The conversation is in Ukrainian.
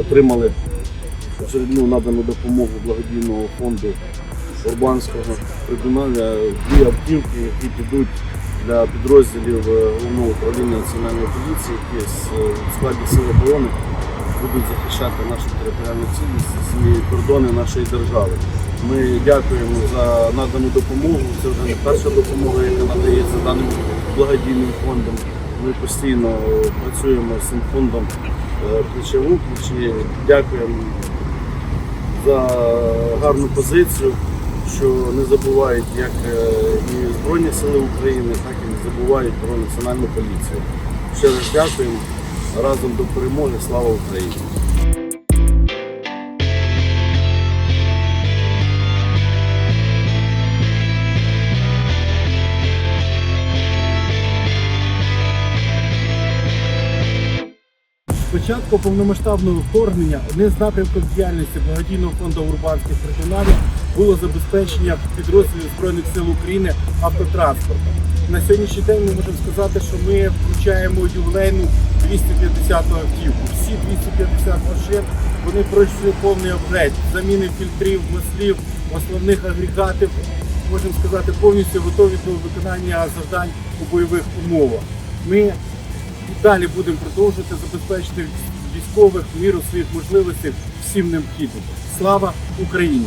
отримали очередну надану допомогу благодійного фонду Урбанського трибуналу. Дві автівки, які підуть для підрозділів е, головного управління національної поліції, які з е, складі сил оборони будуть захищати нашу територіальну цілісність і кордони нашої держави. Ми дякуємо за надану допомогу. Це вже не перша допомога, яка надається даним благодійним фондом. Ми постійно е, працюємо з цим фондом е, ключі. Дякуємо за гарну позицію, що не забувають як е, і Збройні Сили України, так і не забувають про національну поліцію. Ще раз дякуємо. Разом до перемоги. Слава Україні! Початку повномасштабного вторгнення одним з напрямків діяльності благодійного фонду урбанських трибуналів було забезпечення підрозділів Збройних сил України автотранспортом. На сьогоднішній день ми можемо сказати, що ми включаємо ювілейну 250 автівку. Всі 250 машин вони пройшли повний апгрейд, заміни фільтрів, маслів, основних агрегатів. Можемо сказати, повністю готові до виконання завдань у бойових умовах. Ми і далі будемо продовжувати забезпечити військових міру своїх можливостей всім необхідним. Слава Україні!